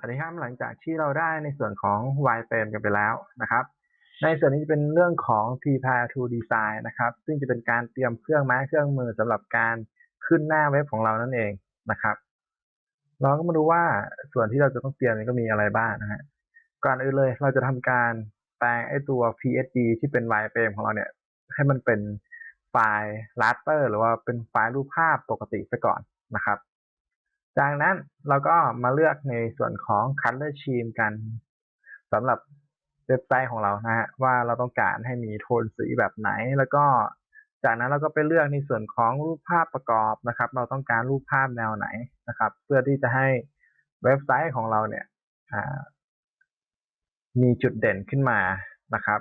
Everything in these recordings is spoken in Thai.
วัสดีครับหลังจากที่เราได้ในส่วนของ wireframe กันไปแล้วนะครับ ในส่วนนี้จะเป็นเรื่องของ prepare to design นะครับ ซึ่งจะเป็นการเตรียมเครื่องไม้เครื่องมือสำหรับการขึ้นหน้าเว็บของเรานั่นเองนะครับ เราก็มาดูว่าส่วนที่เราจะต้องเตรียมนี้ก็มีอะไรบ้างนะฮะก่อนอื่นเลยเราจะทำการแปลงไอ้ตัว psd ที่เป็น wireframe ของเราเนี่ย ให้มันเป็นไฟล์ raster หรือว่าเป็นไฟล์รูปภาพปกติไปก่อนนะครับ จากนั้นเราก็มาเลือกในส่วนของ color scheme กันสำหรับเว็บไซต์ของเรานะฮะว่าเราต้องการให้มีโทนสีแบบไหน แล้วก็จากนั้นเราก็ไปเลือกในส่วนของรูปภาพประกอบนะครับ เราต้องการรูปภาพแนวไหนนะครับ เพื่อที่จะให้เว็บไซต์ของเราเนี่ยมีจุดเด่นขึ้นมานะครับ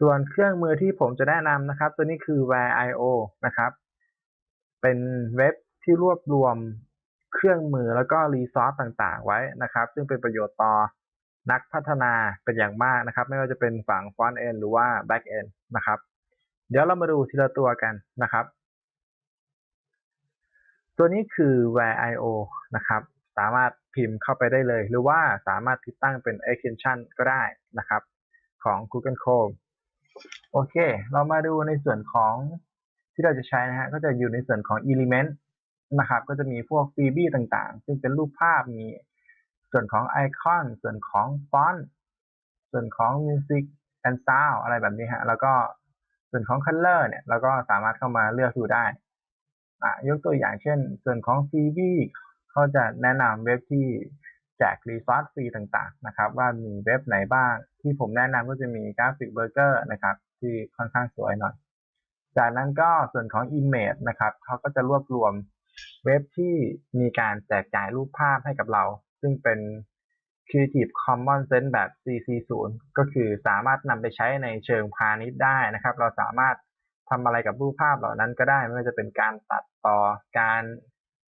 ส่วนเครื่องมือที่ผมจะแนะนำนะครับ ตัวนี้คือ Where.io นะครับ เป็นเว็บ ที่รวบรวมเครื่องมือแล้วก็รีซอสต่างๆ ไว้นะครับ ซึ่งเป็นประโยชน์ต่อนักพัฒนาเป็นอย่างมากนะครับ ไม่ว่าจะเป็นฝั่ง front end หรือว่า back end นะครับ เดี๋ยวเรามาดูทีละตัวกันนะครับ ตัวนี้คือ where.io นะครับ สามารถพิมพ์เข้าไปได้เลย หรือว่าสามารถติดตั้งเป็น extension ก็ได้นะครับ ของ Google Chrome โอเค เรามาดูในส่วนของที่เราจะใช้นะฮะ ก็จะอยู่ในส่วนของ element นะครับ ก็จะมีพวกฟีบี้ต่างๆ ซึ่งเป็นรูปภาพมีส่วนของไอคอน ส่วนของฟอนต์ส่วนของ Music and Sound อะไรแบบนี้ฮะ แล้วก็ส่วนของ Color เนี่ยเราก็สามารถเข้ามาเลือกดูได้อ่ยกตัวอย่างเช่น ส่วนของฟีบี้เขาจะแนะนำเว็บที่แจกรีซอสฟรีต่างๆนะครับ ว่ามีเว็บไหนบ้าง ที่ผมแนะนำก็จะมีกราฟิกเบอร์เกอร์นะครับ ที่ค่อนข้างสวยหน่อย จากนั้นก็ส่วนของ Image นะครับเขาก็จะรวบรวม เว็บที่มีการแจกจ่ายรูปภาพให้กับเรา ซึ่งเป็น Creative Commons แบบ CC0 ก็คือสามารถนำไปใช้ในเชิงพาณิชย์ได้นะครับ เราสามารถทำอะไรกับรูปภาพเหล่านั้นก็ได้ ไม่ว่าจะเป็นการตัดต่อการ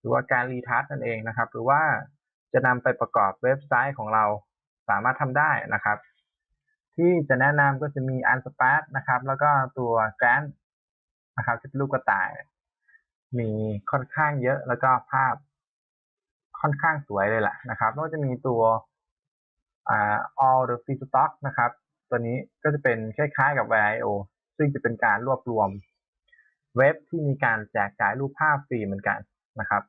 หรือว่าการรีทัชนั่นเองนะครับ หรือว่าจะนำไปประกอบเว็บไซต์ของเราสามารถทำได้นะครับ ที่จะแนะนำก็จะมี Unsplash นะครับ แล้วก็ตัว Grant นะครับที่เป็นรูปกระต่าย มีค่อนข้างเยอะแล้วก็ภาพค่อนข้างสวยเลยแหละนะครับก็จะมีตัวอ่า all the free stock นะครับ ตัวนี้ก็จะเป็นคล้ายๆกับ Vio ซึ่งจะเป็นการรวบรวมเว็บที่มีการแจกจ่ายรูปภาพฟรีเหมือนกันนะครับ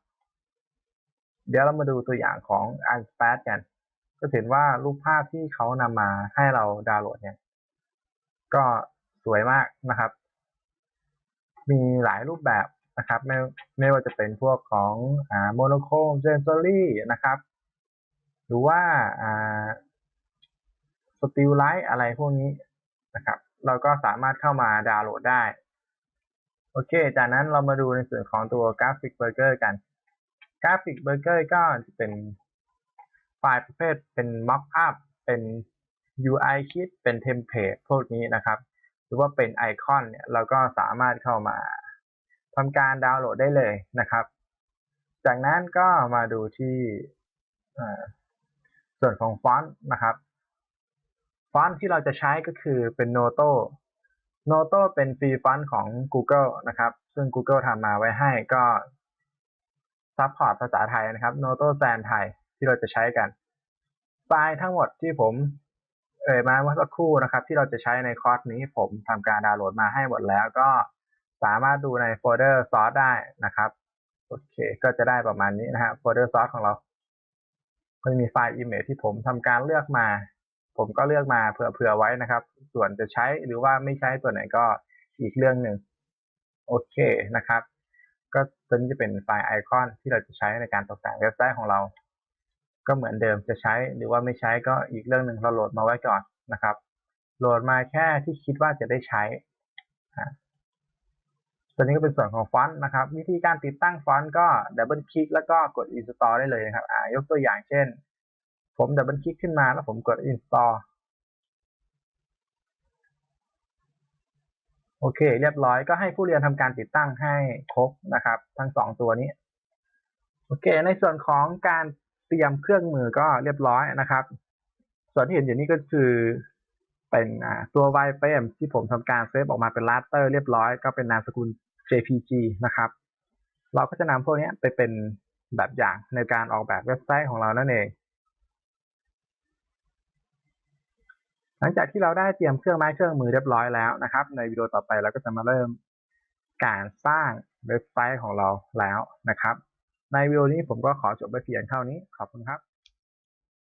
เดี๋ยวเรามาดูตัวอย่างของ Unsplash กัน ก็เห็นว่ารูปภาพที่เขานำมาให้เราดาวน์โหลดเนี่ย ก็สวยมากนะครับ มีหลายรูปแบบ นะครับไม่ไม่ว่าจะเป็นพวกของอ่าโมโนโคมเซนซอรี่นะครับ หรือว่าอ่าสติลไลท์อะไรพวกนี้นะครับ เราก็สามารถเข้ามาดาวน์โหลดได้ โอเค จากนั้นเรามาดูในส่วนของตัวกราฟิกเบอร์เกอร์กันกราฟิกเบอร์เกอร์ก็จะเป็นไฟล์ประเภทเป็นม็อกอัพเป็น UI คิดเป็นเทมเพลตพวกนี้นะครับ หรือว่าเป็นไอคอนเนี่ยเราก็สามารถเข้ามา ทำการดาวน์โหลดได้เลยนะครับ จากนั้นก็มาดูที่ส่วนของฟอนต์นะครับ ฟอนต์ที่เราจะใช้ก็คือเป็น Noto Noto เป็นฟรีฟอนต์ของ Google นะครับ ซึ่ง Google ทำมาไว้ให้ก็ซัพพอร์ตภาษาไทยนะครับ Noto แซนไทยที่เราจะใช้กัน ไฟล์ทั้งหมดที่ผมเอ่ยมาเมื่อสักครู่นะครับ ที่เราจะใช้ในคอร์สนี้ผมทำการดาวน์โหลดมาให้หมดแล้วก็ สามารถดูในโฟลเดอร์ซอสได้นะครับโอเค ก็จะได้ประมาณนี้นะฮะโฟลเดอร์ซอสของเราก็จะมีไฟล์ image ที่ผมทำการเลือกมา ผมก็เลือกมาเผื่อๆไว้นะครับ ส่วนจะใช้หรือว่าไม่ใช้ตัวไหนก็อีกเรื่องหนึ่งโอเคนะครับ ก็ตัวนี้จะเป็นไฟล์ไอคอนที่เราจะใช้ในการตกแต่งเว็บไซต์ของเรา ก็เหมือนเดิมจะใช้หรือว่าไม่ใช้ก็อีกเรื่องหนึ่งเราโหลดมาไว้ก่อนนะครับ โหลดมาแค่ที่คิดว่าจะได้ใช้ ตัวนี้ก็เป็นส่วนของฟอนต์นะครับ วิธีการติดตั้งฟอนต์ก็ดับเบิลคลิกแล้วก็กด install ได้เลยนะครับอ่ายกตัวอย่างเช่น ผมดับเบิลคลิกขึ้นมาแล้วผมกด install โอเค เรียบร้อยก็ให้ผู้เรียนทำการติดตั้งให้ครบนะครับ ทั้งสองตัวนี้ โอเค ในส่วนของการเตรียมเครื่องมือก็เรียบร้อยนะครับ ส่วนที่เห็นอยู่นี้ก็คือเป็นตัว wireframe ที่ผมทำการเซฟออกมาเป็น raster เรียบร้อยก็เป็นนามสกุล JPG นะครับ เราก็จะนำพวกนี้ไปเป็นแบบอย่างในการออกแบบเว็บไซต์ของเรานั่นเอง หลังจากที่เราได้เตรียมเครื่องไม้เครื่องมือเรียบร้อยแล้วนะครับ ในวิดีโอต่อไปเราก็จะมาเริ่มการสร้างเว็บไซต์ของเราแล้วนะครับ ในวิดีโอนี้ผมก็ขอจบไปเพียงเท่านี้ ขอบคุณครับ